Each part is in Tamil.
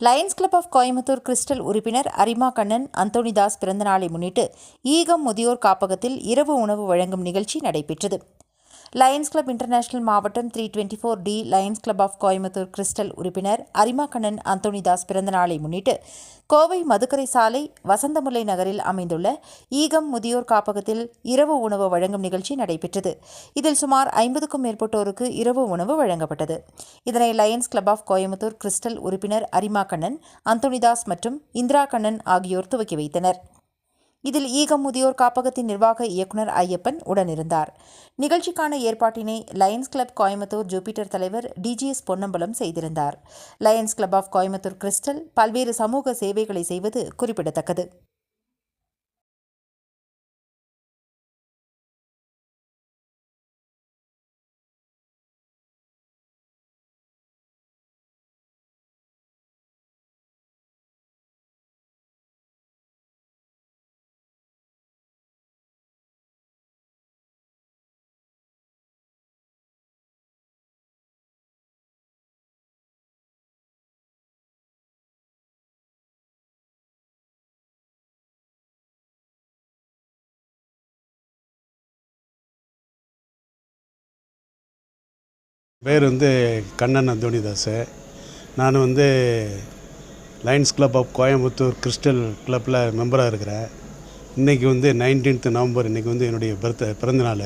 Lions Club of Coimbatore Crystal உறுப்பினர் அரிமா கண்ணன் அந்தோணிதாஸ் பிறந்தநாளை முன்னிட்டு ஈகம் முதியோர் காப்பகத்தில் இரவு உணவு வழங்கும் நிகழ்ச்சி நடைபெற்றது. லயன்ஸ் கிளப் இன்டர்நேஷனல் மாவட்டம் three twenty four D Lions Club of Coimbatore Crystal உறுப்பினர் அரிமா கண்ணன் அந்தோணிதாஸ் பிறந்தநாளை முன்னிட்டு கோவை மதுக்கரை சாலை வசந்தமுல்லை நகரில் அமைந்துள்ள ஈகம் முதியோர் காப்பகத்தில் இரவு உணவு வழங்கும் நிகழ்ச்சி நடைபெற்றது. இதில் சுமார் ஐம்பதுக்கும் மேற்பட்டோருக்கு இரவு உணவு வழங்கப்பட்டது. இதனை Lions Club of Coimbatore Crystal உறுப்பினர் அரிமா கண்ணன் அந்தோணிதாஸ் மற்றும் இந்திரா கண்ணன் ஆகியோர் துவக்கி வைத்தனர். இதில் ஈகம் முதியோர் காப்பகத்தின் நிர்வாக இயக்குனர் ஐயப்பன் உடனிருந்தார். நிகழ்ச்சிக்கான ஏற்பாட்டினை லயன்ஸ் கிளப் கோயம்புத்தூர் ஜூபிட்டர் தலைவர் டிஜிஎஸ் பொன்னம்பலம் செய்திருந்தார். Lions Club of Coimbatore Crystal பல்வேறு சமூக சேவைகளை செய்வது குறிப்பிடத்தக்கது. பேர் வந்து கண்ணன் அந்தோணிதாஸ் நான் வந்து Lions Club of Coimbatore Crystal கிளப்பில் மெம்பராக இருக்கிறேன். இன்றைக்கி வந்து நைன்டீன்த் நவம்பர் இன்றைக்கி வந்து என்னுடைய பிறத்த பிறந்தநாள்.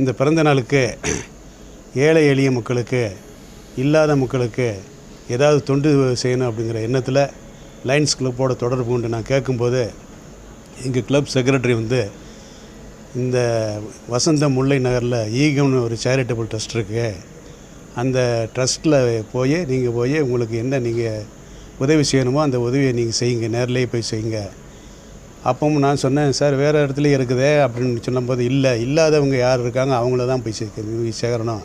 இந்த பிறந்த நாளுக்கு ஏழை எளிய மக்களுக்கு இல்லாத மக்களுக்கு ஏதாவது தொண்டு செய்யணும் அப்படிங்கிற எண்ணத்தில் லயன்ஸ் கிளப்போட தொடர்பு கொண்டு நான் கேட்கும்போது எங்கள் கிளப் செக்ரட்டரி வந்து இந்த வசந்த முல்லை நகரில் ஈகம்னு ஒரு சேரிட்டபிள் ட்ரஸ்ட் இருக்குது அந்த ட்ரஸ்ட்டில் போய் நீங்கள் போய் உங்களுக்கு என்ன நீங்கள் உதவி செய்யணுமோ அந்த உதவியை நீங்கள் செய்யுங்க. நேரிலேயே போய் செய்யுங்க. அப்பவும் நான் சொன்னேன் சார் வேறு இடத்துலையும் இருக்குதே அப்படின்னு சொல்லும்போது இல்லை இல்லாதவங்க யார் இருக்காங்க அவங்கள தான் போய் சேர்க்க சேரணும்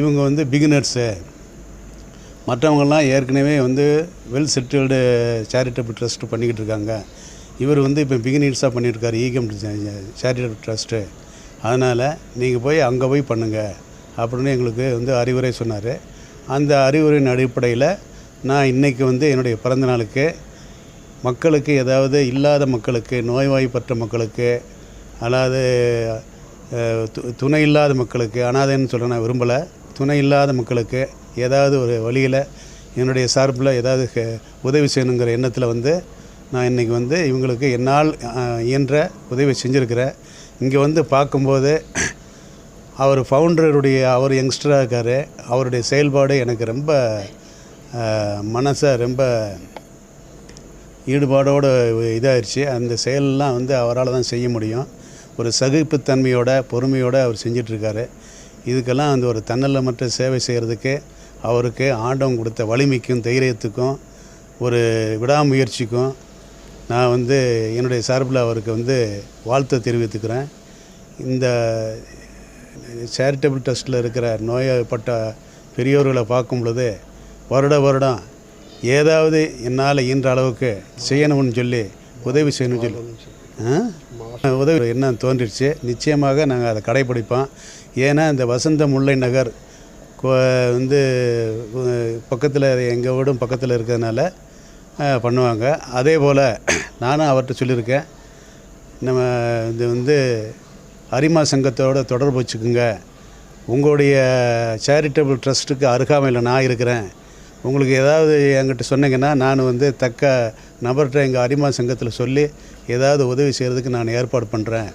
இவங்க வந்து பிகினர்ஸு மற்றவங்கள்லாம் ஏற்கனவே வந்து வெல் செட்டில்டு சேரிட்டபிள் ட்ரஸ்ட்டு பண்ணிக்கிட்டு இருக்காங்க. இவர் வந்து இப்போ பிகினர்ஸாக பண்ணியிருக்காரு ஈகம் சேரிட்டபிள் ட்ரஸ்ட்டு அதனால் நீங்கள் போய் அங்கே போய் பண்ணுங்கள் அப்படின்னு எங்களுக்கு வந்து அறிவுரை சொன்னார். அந்த அறிவுரையின் அடிப்படையில் நான் இன்றைக்கி வந்து என்னுடைய பிறந்த நாளுக்கு மக்களுக்கு ஏதாவது இல்லாத மக்களுக்கு நோய்வாய்ப்பட்ட மக்களுக்கு அதாவது து- துணை இல்லாத மக்களுக்கு அனாதைன்னு சொல்ல நான் விரும்பலை. துணை இல்லாத மக்களுக்கு ஏதாவது ஒரு வழியில் என்னுடைய சார்பில் ஏதாவது உதவி செய்யணுங்கிற எண்ணத்தில் வந்து நான் இன்றைக்கி வந்து இவங்களுக்கு என்னால் இயன்ற உதவி செஞ்சுருக்கிறேன். இங்கே வந்து பார்க்கும்போது அவர் ஃபவுண்டருடைய அவர் யங்ஸ்டராக இருக்கார். அவருடைய செயல்பாடு எனக்கு ரொம்ப மனசை ரொம்ப ஈடுபாடோடு இதாகிடுச்சு அந்த செயலெல்லாம் வந்து அவரால் தான் செய்ய முடியும். ஒரு சகிப்புத்தன்மையோட பொறுமையோடு அவர் செஞ்சிட்ருக்காரு. இதுக்கெல்லாம் அந்த ஒரு தன்னலமற்ற சேவை செய்கிறதுக்கு அவருக்கு ஆண்டவன் கொடுத்த வலிமைக்கும் தைரியத்துக்கும் ஒரு விடாமுயற்சிக்கும் நான் வந்து என்னுடைய சார்பில் அவருக்கு வந்து வாழ்த்தை தெரிவித்துக்கிறேன். இந்த சேரிட்டபிள் ட்ரஸ்ட்டில் இருக்கிற நோயப்பட்ட பெரியோர்களை பார்க்கும் பொழுது வருட வருடம் ஏதாவது என்னால் இயன்ற அளவுக்கு செய்யணும்னு சொல்லி உதவி செய்யணும்னு சொல்லி. உதவி என்ன தோன்றிடுச்சு? நிச்சயமாக நாங்கள் அதை கடைப்பிடிப்போம் ஏன்னா இந்த வசந்த முல்லை நகர் கோ- வந்து பக்கத்தில் எங்கள் வீடும் பக்கத்தில் இருக்கிறதுனால பண்ணுவாங்க. அதே போல் நானும் அவர்கிட்ட சொல்லியிருக்கேன். நம்ம இது வந்து அரிமா சங்கத்தோட தொடர்பு வச்சுக்கோங்க. உங்களுடைய சேரிட்டபிள் ட்ரஸ்ட்டுக்கு அருகாமையில் நான் இருக்கிறேன். உங்களுக்கு ஏதாவது என்கிட்ட சொன்னீங்கன்னா நான் வந்து தக்க நபர்கிட்ட எங்கள் அரிமா சங்கத்தில் சொல்லி ஏதாவது உதவி செய்கிறதுக்கு நான் ஏற்பாடு பண்ணுறேன்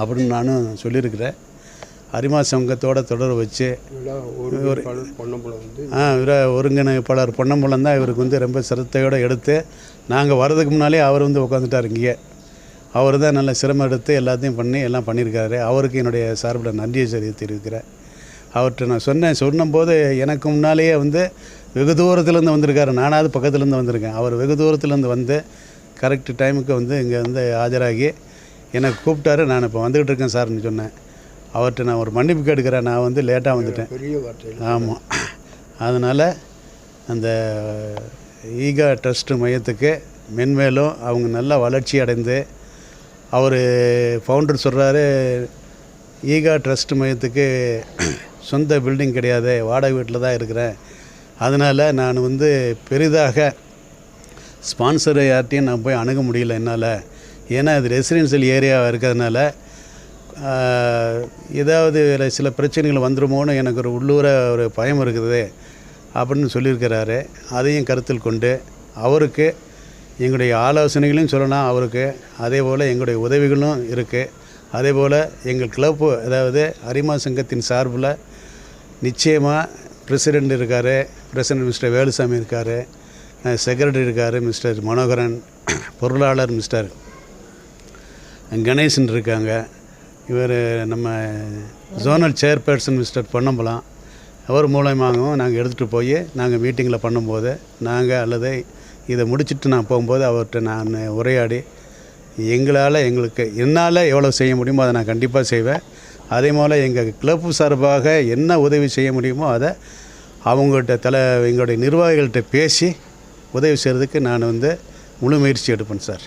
அப்படின்னு நானும் சொல்லியிருக்கிறேன். அரிமா சங்கத்தோட தொடர்பு வச்சு வந்து ஆ இவர ஒருங்கிணைப்பாளர் பொன்னம்பலம் தான் இவருக்கு வந்து ரொம்ப சிரத்தையோடு எடுத்து நாங்கள் வர்றதுக்கு முன்னாலே அவர் வந்து உட்காந்துட்டார் இங்கேயே. அவர் தான் நல்ல சிரமம் எடுத்து எல்லாத்தையும் பண்ணி எல்லாம் பண்ணியிருக்காரு. அவருக்கு என்னுடைய சார்பில் நன்றியை சரி தெரிவிக்கிறேன் அவர்கிட்ட நான் சொன்னேன் சொன்னபோது எனக்கு முன்னாலேயே வந்து வெகு தூரத்துலேருந்து வந்திருக்காரு. நானாவது பக்கத்துலேருந்து வந்திருக்கேன். அவர் வெகு தூரத்துலேருந்து வந்து கரெக்ட் டைமுக்கு வந்து இங்கே வந்து ஆஜராகி என்னை கூப்பிட்டாரு. நான் இப்போ வந்துக்கிட்டு இருக்கேன் சார்னு சொன்னேன். அவர்கிட்ட நான் ஒரு மன்னிப்பு கேட்டுக்கிறேன் நான் வந்து லேட்டாக வந்துட்டேன். ஆமாம் அதனால் அந்த ஈகா ட்ரஸ்ட் மையத்துக்கு மென்மேலும் அவங்க நல்லா வளர்ச்சி அடைந்து அவர் ஃபவுண்டர் சொல்கிறாரு ஈகா ட்ரஸ்ட் மையத்துக்கு சொந்த பில்டிங் கிடையாது வாடகை வீட்டில் தான் இருக்கிறேன். அதனால் நான் வந்து பெரிதாக ஸ்பான்சர் யார்ட்டையும் நான் போய் அணுக முடியல என்னால். ஏன்னா அது ரெசிடென்சியல் ஏரியாவாக இருக்கிறதுனால ஏதாவது வேறு சில பிரச்சனைகள் வந்துருமோன்னு எனக்கு ஒரு உள்ளூர ஒரு பயம் இருக்குது அப்படின்னு சொல்லியிருக்கிறாரு. அதையும் கருத்தில் கொண்டு அவருக்கு எங்களுடைய ஆலோசனைகளையும் சொல்லலாம் அவருக்கு அதே போல் எங்களுடைய உதவிகளும் இருக்குது அதே போல் எங்கள் கிளப்பு அதாவது அரிமா சங்கத்தின் சார்பில் நிச்சயமாக பிரசிடெண்ட் இருக்கார். பிரசிடெண்ட் மிஸ்டர் வேலுசாமி இருக்கார். செக்ரட்டரி இருக்கார் மிஸ்டர் மனோகரன். பொருளாளர் மிஸ்டர் கணேசன் இருக்காங்க. இவர் நம்ம ஜோனல் சேர்பர்சன் மிஸ்டர் பொன்னம்பலம். அவர் மூலயமாகவும் நாங்கள் எடுத்துகிட்டு போய் நாங்கள் மீட்டிங்கில் பண்ணும்போது நாங்கள் அல்லது இதை முடிச்சுட்டு நான் போகும்போது அவர்கிட்ட நான் உரையாடி எங்களால் எங்களுக்கு என்னால் எவ்வளோ செய்ய முடியுமோ அதை நான் கண்டிப்பாக செய்வேன். அதே போல் எங்கள் கிளப்பு சார்பாக என்ன உதவி செய்ய முடியுமோ அதை அவங்கள்ட்ட தலை எங்களுடைய நிர்வாகிகள்கிட்ட பேசி உதவி செய்கிறதுக்கு நான் வந்து முழு முயற்சி எடுப்பேன் சார்.